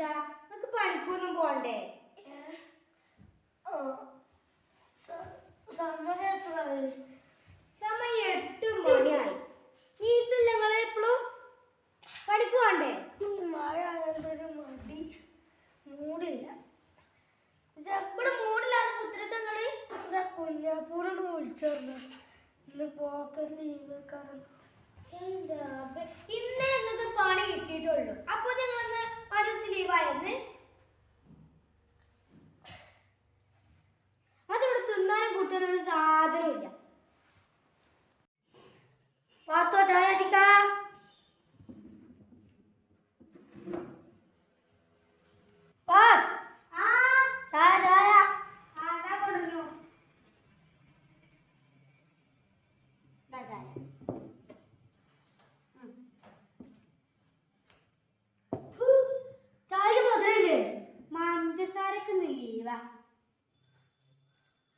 മാമച്ച നമുക്ക് പണിക്കൊന്നും പോണ്ടേ? സമയം എട്ട് മണിയായി. നീത്തില്ല നിങ്ങളെ എപ്പോഴും പണിക്ക് പോണ്ടേ മഴ അങ്ങനത്തെ മടി. മൂടില്ല. ഇവിടെ മൂടില്ലാതെ കുത്തിരിട്ട് നിങ്ങൾ. കുഞ്ഞാപ്പൂരൊന്ന് വിളിച്ചോർന്നു. ഇന്ന് പോക്കർ ലീവ് വെക്കാറുണ്ട്. എന്താ?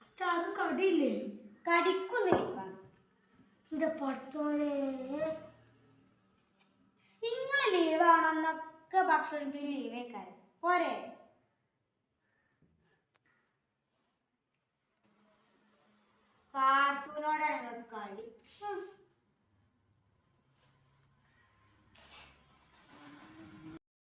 ലീവാ അത് കടിയില്ലേ? കടിക്കുന്നില്ല. എന്റെ പഠിച്ചോനെ. നിങ്ങൾ ലീവാണെന്നൊക്കെ ഭക്ഷണത്തിന് ലീവേക്കാരം പോരെ. പാത്തുവിനോടാണ് ഞങ്ങൾ കളി.